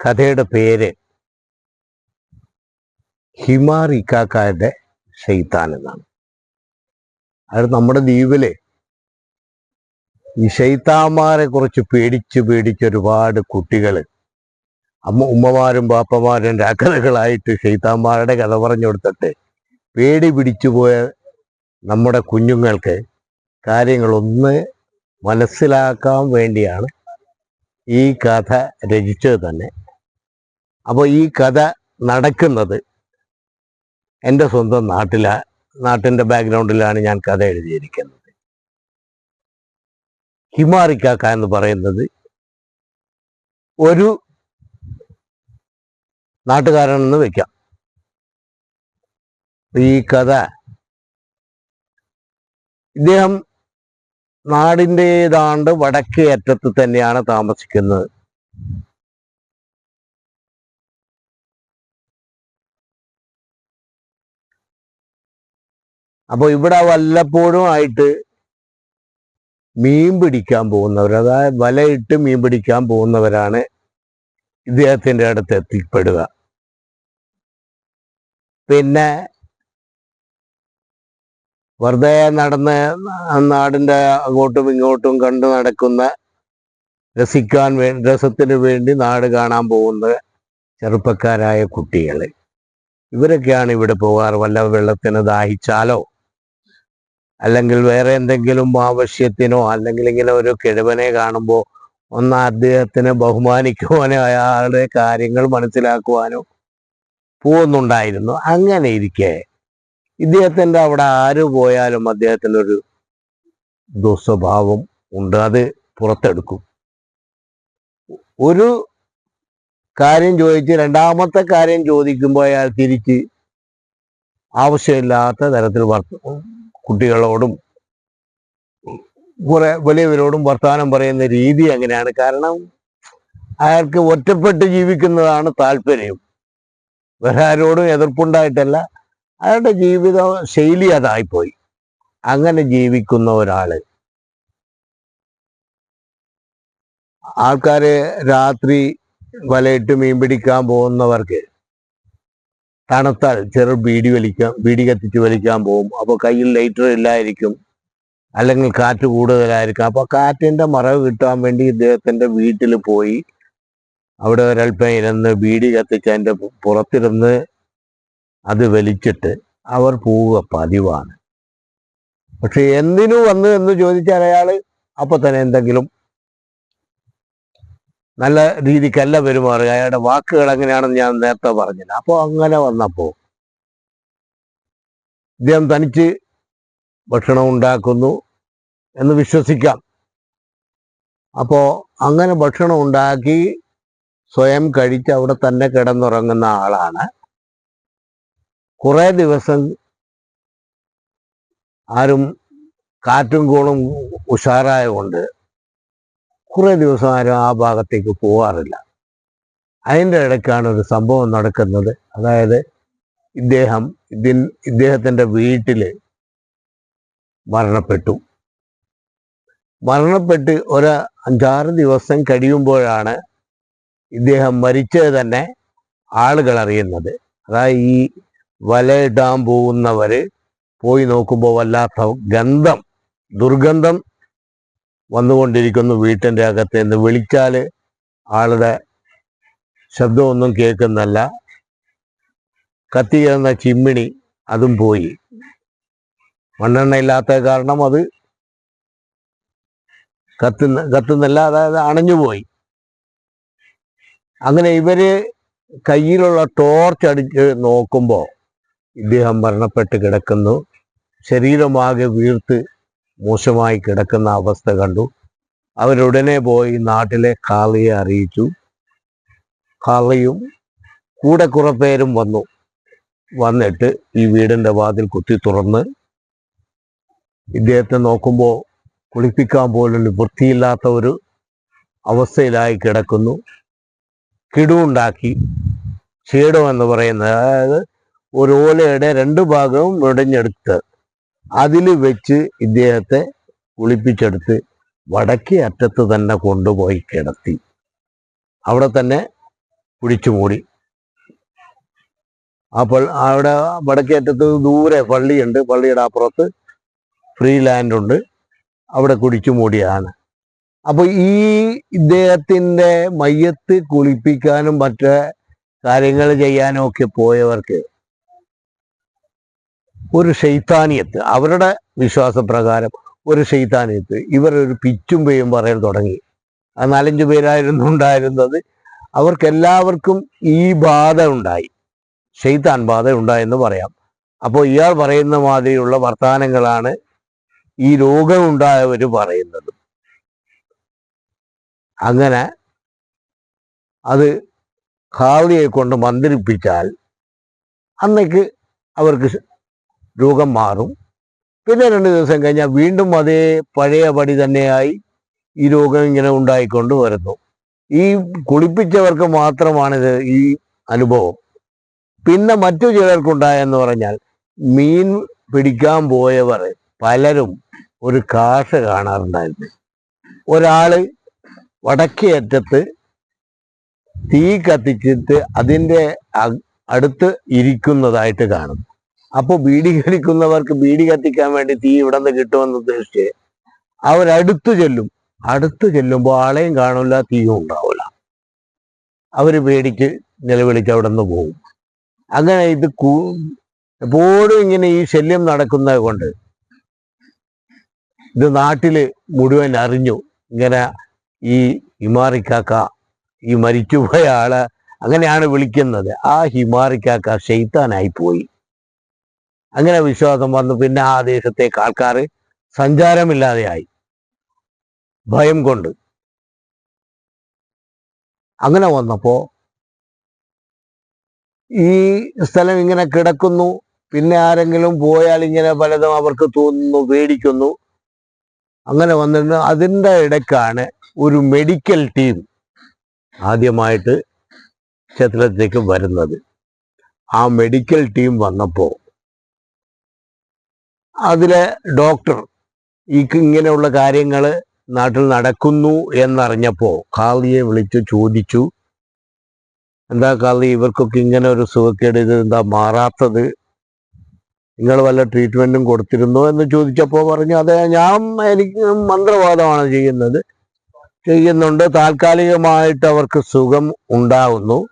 കഥയുടെ പേര് ഹിമാർ ഇക്കാക്കായുടെ ഷെയ്ത്താൻ എന്നാണ്. അത് നമ്മുടെ ദ്വീപിൽ ഈ ഷെയ്ത്താന്മാരെ കുറിച്ച് പേടിച്ച് പേടിച്ച് ഒരുപാട് കുട്ടികൾ അമ്മ ഉമ്മമാരും ബാപ്പമാരും രാക്കഥകളായിട്ട് ഷെയ്ത്താന്മാരുടെ കഥ പറഞ്ഞു കൊടുത്തിട്ട് പേടി പിടിച്ചുപോയ നമ്മുടെ കുഞ്ഞുങ്ങൾക്ക് കാര്യങ്ങളൊന്ന് മനസ്സിലാക്കാൻ വേണ്ടിയാണ് ഈ കഥ രചിച്ചത് തന്നെ. അപ്പോൾ ഈ കഥ നടക്കുന്നത് എന്റെ സ്വന്തം നാട്ടിലാ നാട്ടിന്റെ ബാക്ക്ഗ്രൗണ്ടിലാണ് ഞാൻ കഥ എഴുതിയിരിക്കുന്നത്. ഹിമാറിക്കാക്ക എന്ന് പറയുന്നത് ഒരു നാട്ടുകാരനെന്ന് വെക്കാം. ഈ കഥ ഇദ്ദേഹം നാടിന്റെതാണ്ട് വടക്കേ അറ്റത്ത് തന്നെയാണ് താമസിക്കുന്നത്. അപ്പോൾ ഇവിടെ വല്ലപ്പോഴും ആയിട്ട് മീൻ പിടിക്കാൻ പോകുന്നവർ അതായത് വലയിട്ട് മീൻ പിടിക്കാൻ പോകുന്നവരാണ് ഇദ്ദേഹത്തിന്റെ അടുത്ത് എത്തിപ്പെടുക. പിന്നെ വെറുതെ നടന്ന് നാടിന്റെ അങ്ങോട്ടും ഇങ്ങോട്ടും കണ്ടു നടക്കുന്ന രസിക്കാൻ വേ രസത്തിന് വേണ്ടി നാട് കാണാൻ പോകുന്ന ചെറുപ്പക്കാരായ കുട്ടികൾ ഇവരൊക്കെയാണ് ഇവിടെ പോകാറ്. വല്ല വെള്ളത്തിന് ദാഹിച്ചാലോ? അല്ലെങ്കിൽ വേറെ എന്തെങ്കിലും ആവശ്യത്തിനോ അല്ലെങ്കിൽ ഇങ്ങനെ ഒരു കിഴവനെ കാണുമ്പോൾ ഒന്ന് അദ്ദേഹത്തിനെ ബഹുമാനിക്കുവാനോ അയാളുടെ കാര്യങ്ങൾ മനസ്സിലാക്കുവാനോ പോകുന്നുണ്ടായിരുന്നു. അങ്ങനെ ഇരിക്കെ. ഇദ്ദേഹത്തിന്റെ അവിടെ ആര് പോയാലും അദ്ദേഹത്തിനൊരു ദുസ്വഭാവം ഉണ്ട്. അത് പുറത്തെടുക്കും. ഒരു കാര്യം ചോദിച്ച് രണ്ടാമത്തെ കാര്യം ചോദിക്കുമ്പോൾ അയാൾ തിരിച്ച് ആവശ്യമില്ലാത്ത തരത്തിൽ വർത്ത കുട്ടികളോടും കുറെ വലിയവരോടും വർത്തമാനം പറയുന്ന രീതി അങ്ങനെയാണ്. കാരണം അയാൾക്ക് ഒറ്റപ്പെട്ട് ജീവിക്കുന്നതാണ് താല്പര്യം. വേറെ ആരോടും എതിർപ്പുണ്ടായിട്ടല്ല. അയാളുടെ ജീവിത ശൈലി അതായിപ്പോയി. അങ്ങനെ ജീവിക്കുന്ന ഒരാൾ. ആൾക്കാര് രാത്രി വലയിട്ട് മീൻ പിടിക്കാൻ പോകുന്നവർക്ക് തണുത്താൽ ചെറു ബീഡി വലിക്കാം ബീഡി കത്തിച്ച് വലിക്കാൻ പോകും. അപ്പോൾ കയ്യിൽ ലൈറ്റർ ഇല്ലായിരിക്കും. അല്ലെങ്കിൽ കാറ്റ് കൂടുതലായിരിക്കും. അപ്പോൾ കാറ്റിന്റെ മറവ് കിട്ടാൻ വേണ്ടി ഇദ്ദേഹത്തിന്റെ വീട്ടിൽ പോയി. അവിടെ ഒരൽപ്പം ഇരുന്ന് ബീഡി കത്തിച്ച് അതിന്റെ പു- പുറത്തിരുന്ന് അത് വലിച്ചിട്ട് അവർ പോവുക പതിവാണ്. പക്ഷെ എന്തിനു വന്നു എന്ന് ചോദിച്ചാൽ അയാൾ അപ്പൊ തന്നെ എന്തെങ്കിലും നല്ല രീതിക്കല്ല പെരുമാറുക. അയാളുടെ വാക്കുകൾ എങ്ങനെയാണെന്ന് ഞാൻ നേരത്തെ പറഞ്ഞില്ല. അപ്പോൾ അങ്ങനെ വന്നപ്പോൾ ഇദ്ദേഹം തനിച്ച് ഭക്ഷണം ഉണ്ടാക്കുന്നു എന്ന് വിശ്വസിക്കാം. അപ്പോൾ അങ്ങനെ ഭക്ഷണം ഉണ്ടാക്കി സ്വയം കഴിച്ച് അവിടെ തന്നെ കിടന്നുറങ്ങുന്ന ആളാണ്. കുറേ ദിവസം ആരും കാറ്റും കോളും ഉഷാറായ കൊണ്ട് കുറേ ദിവസം ആരും ആ ഭാഗത്തേക്ക് പോകാറില്ല അതിന്റെ ഇടയ്ക്കാണ് ഒരു സംഭവം നടക്കുന്നത്. അതായത് ഇദ്ദേഹം ഇതിൻ ഇദ്ദേഹത്തിന്റെ വീട്ടിൽ മരണപ്പെട്ടു. മരണപ്പെട്ട് ഒരു അഞ്ചാറ് ദിവസം കഴിയുമ്പോഴാണ് ഇദ്ദേഹം മരിച്ചത് തന്നെ ആളുകൾ അറിയുന്നത്. അതായത് ഈ വലയിടാൻ പോകുന്നവര് പോയി നോക്കുമ്പോൾ വല്ലാത്ത ഗന്ധം ദുർഗന്ധം വന്നുകൊണ്ടിരിക്കുന്നു വീട്ടിന്റെ അകത്ത് നിന്ന് വിളിച്ചാൽ ആളുടെ ശബ്ദമൊന്നും കേൾക്കുന്നല്ല. കത്തിയിരുന്ന ചിമ്മിണി അതും പോയി. മണ്ണെണ്ണ ഇല്ലാത്ത കാരണം അത് കത്തുന്ന കത്തുന്നില്ല അതായത് അണഞ്ഞുപോയി. അങ്ങനെ ഇവർ കയ്യിലുള്ള ടോർച്ച് അടിച്ച് നോക്കുമ്പോൾ ഇദ്ദേഹം മരണപ്പെട്ട് കിടക്കുന്നു. ശരീരമാകെ വീർത്ത് മോശമായി കിടക്കുന്ന അവസ്ഥ കണ്ടു. അവരുടനെ പോയി നാട്ടിലെ കാളിയെ അറിയിച്ചു. കാളിയും കൂടെ കുറെ പേരും വന്നു. വന്നിട്ട് ഈ വീടിന്റെ വാതിൽ കുത്തി തുറന്ന് ഇദ്ദേഹത്തെ നോക്കുമ്പോൾ കുളിപ്പിക്കാൻ പോലും വൃത്തിയില്ലാത്ത ഒരു അവസ്ഥയിലായി കിടക്കുന്നു. കിടുണ്ടാക്കി ക്ഷീടം എന്ന് പറയുന്നത്. അതായത് ഒരു ഓലയുടെ രണ്ട് ഭാഗവും വെടഞ്ഞെടുത്ത്. അതിൽ വെച്ച് ഇദ്ദേഹത്തെ കുളിപ്പിച്ചെടുത്ത് വടക്കേ അറ്റത്ത് തന്നെ കൊണ്ടുപോയി കിടത്തി. അവിടെ തന്നെ പിടിച്ചു മൂടി. അപ്പോൾ അവിടെ വടക്കേ അറ്റത്ത് ദൂരെ പള്ളിയുണ്ട്. പള്ളിയുടെ അപ്പുറത്ത് ഫ്രീ ലാൻഡ് ഉണ്ട്. അവിടെ കുടിച്ചു മൂടിയാണ്. അപ്പൊ ഈ ഇദ്ദേഹത്തിന്റെ മയ്യത്ത് കുളിപ്പിക്കാനും മറ്റ് കാര്യങ്ങൾ ചെയ്യാനും ഒക്കെ പോയവർക്ക് ഒരു ഷെയ്ത്താനിയത്ത് അവരുടെ വിശ്വാസപ്രകാരം ഒരു ഷെയ്ത്താനിയത്ത് ഒരു പിച്ചും പേയും പറയാൻ തുടങ്ങി. ആ നാലഞ്ചു പേരായിരുന്നു ഉണ്ടായിരുന്നത്. അവർക്കെല്ലാവർക്കും ഈ ബാധ ഉണ്ടായി. ഷെയ്ത്താൻ ബാധ ഉണ്ടായെന്ന് പറയാം. അപ്പോൾ ഇയാൾ പറയുന്ന മാതിരിയുള്ള വർത്തമാനങ്ങളാണ് ഈ രോഗമുണ്ടായവർ പറയുന്നത്. അങ്ങനെ അത് ഖാദിയെ കൊണ്ട് മന്ത്രിപ്പിച്ചാൽ അന്നേക്ക് അവർക്ക് രോഗം മാറും. പിന്നെ രണ്ട് ദിവസം കഴിഞ്ഞാൽ വീണ്ടും അതേ പഴയ പടി തന്നെയായി ഈ രോഗം ഇങ്ങനെ ഉണ്ടായിക്കൊണ്ട് വരുന്നു. ഈ കുളിപ്പിച്ചവർക്ക് മാത്രമാണിത് ഈ അനുഭവം. പിന്നെ മറ്റു ചിലർക്കുണ്ടായെന്ന് പറഞ്ഞാൽ മീൻ പിടിക്കാൻ പോയവർ പലരും ഒരു കാശ കാണാറുണ്ടായിരുന്നു. ഒരാൾ വടക്കേ അറ്റത്ത് തീ കത്തിച്ചിട്ട് അതിന്റെ അടുത്ത് ഇരിക്കുന്നതായിട്ട് കാണും അപ്പോൾ ബീഡി കടിക്കുന്നവർക്ക് ബീഡി കത്തിക്കാൻ വേണ്ടി തീ ഇവിടെ നിന്ന് കിട്ടുമെന്ന് ഉദ്ദേശിച്ച് അവരടുത്തു ചെല്ലും. അടുത്തു ചെല്ലുമ്പോൾ ആളെയും കാണില്ല തീയും ഉണ്ടാവില്ല അവർ പേടിച്ച് നിലവിളിച്ച് അവിടെ നിന്ന് പോകും അങ്ങനെ ഇത് കൂ- എപ്പോഴും ഇങ്ങനെ ഈ ശല്യം നടക്കുന്നത് കൊണ്ട് ഇത് നാട്ടിൽ മുഴുവൻ അറിഞ്ഞു. ഇങ്ങനെ ഈ ഹിമാറിക്കാക്ക ഈ മരിച്ചുപോയ ആൾ അങ്ങനെയാണ് വിളിക്കുന്നത്. ആ ഹിമാറിക്കാക്ക ഷെയ്ത്താനായി പോയി അങ്ങനെ വിശ്വാസം വന്നു. പിന്നെ ആ ദേശത്തേക്ക് ആൾക്കാർ സഞ്ചാരമില്ലാതെയായി. ഭയം കൊണ്ട്. അങ്ങനെ വന്നപ്പോൾ ഈ സ്ഥലം ഇങ്ങനെ കിടക്കുന്നു. പിന്നെ ആരെങ്കിലും പോയാൽ ഇങ്ങനെ പലതും അവർക്ക് തോന്നുന്നു പേടിക്കുന്നു. അങ്ങനെ വന്നിട്ട് അതിന്റെ ഇടയ്ക്കാണ് ഒരു മെഡിക്കൽ ടീം ആദ്യമായിട്ട് ക്ഷേത്രത്തിലേക്ക് വരുന്നത്. ആ മെഡിക്കൽ ടീം വന്നപ്പോൾ അതിലെ ഡോക്ടർ ഈ ഇങ്ങനെയുള്ള കാര്യങ്ങൾ നാട്ടിൽ നടക്കുന്നു എന്നറിഞ്ഞപ്പോൾ കാളിയെ വിളിച്ചു ചോദിച്ചു. എന്താ കാളി ഇവർക്കൊക്കെ ഇങ്ങനെ ഒരു സുഖക്കേട് ഇത് എന്താ മാറാത്തത്? നിങ്ങൾ വല്ല ട്രീറ്റ്മെന്റും കൊടുത്തിരുന്നോ എന്ന് ചോദിച്ചപ്പോൾ പറഞ്ഞു അതെ ഞാൻ എനിക്ക് മന്ത്രവാദമാണ് ചെയ്യുന്നത്. ചെയ്യുന്നുണ്ട്. താൽക്കാലികമായിട്ട് അവർക്ക് സുഖം ഉണ്ടാകുന്നു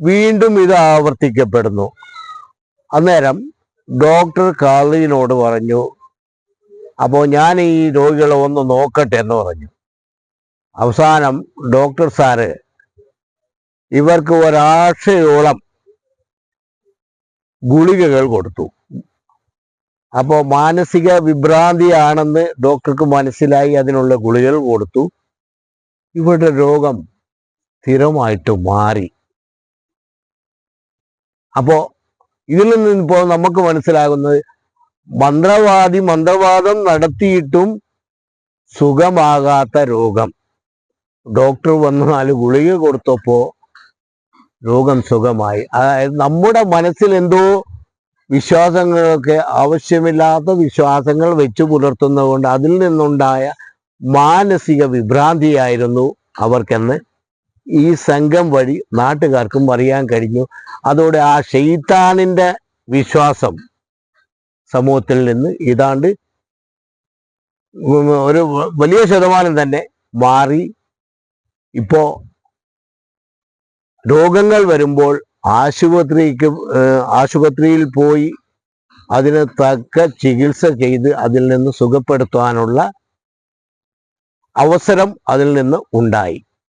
വീണ്ടും ഇത് ആവർത്തിക്കപ്പെടുന്നു. അന്നേരം ഡോക്ടർ കാളിനോട് പറഞ്ഞു അപ്പോൾ ഞാൻ ഈ രോഗികളെ ഒന്ന് നോക്കട്ടെ എന്ന് പറഞ്ഞു. അവസാനം ഡോക്ടർ സാറ് ഇവർക്ക് ഒരാഴ്ചയോളം ഗുളികകൾ കൊടുത്തു. അപ്പോൾ മാനസിക വിഭ്രാന്തിയാണെന്ന് ഡോക്ടർക്ക് മനസ്സിലായി അതിനുള്ള ഗുളികകൾ കൊടുത്തു. ഇവരുടെ രോഗം സ്ഥിരമായിട്ട് മാറി. അപ്പോ ഇതിൽ നിന്ന് ഇപ്പോൾ നമുക്ക് മനസ്സിലാകുന്നത് മന്ത്രവാദി മന്ത്രവാദം നടത്തിയിട്ടും സുഖമാകാത്ത രോഗം. ഡോക്ടർ വന്ന് നാല് ഗുളിക കൊടുത്തപ്പോ രോഗം സുഖമായി. അതായത് നമ്മുടെ മനസ്സിൽ എന്തോ വിശ്വാസങ്ങളൊക്കെ ആവശ്യമില്ലാത്ത വിശ്വാസങ്ങൾ വെച്ചു പുലർത്തുന്നതുകൊണ്ട് അതിൽ നിന്നുണ്ടായ മാനസിക വിഭ്രാന്തിയായിരുന്നു അവർക്കെന്ന് ഈ സംഘം വഴി നാട്ടുകാർക്കും അറിയാൻ കഴിഞ്ഞു. അതോടെ ആ ഷെയ്ത്താനിന്റെ വിശ്വാസം സമൂഹത്തിൽ നിന്ന് ഇതാണ്ട് ഒരു വലിയ ശതമാനം തന്നെ മാറി. ഇപ്പോ രോഗങ്ങൾ വരുമ്പോൾ ആശുപത്രിക്ക് ആശുപത്രിയിൽ പോയി അതിന് തക്ക ചികിത്സ ചെയ്ത് അതിൽ നിന്ന് സുഖപ്പെടുത്താനുള്ള അവസരം അതിൽ നിന്ന് ഉണ്ടായി.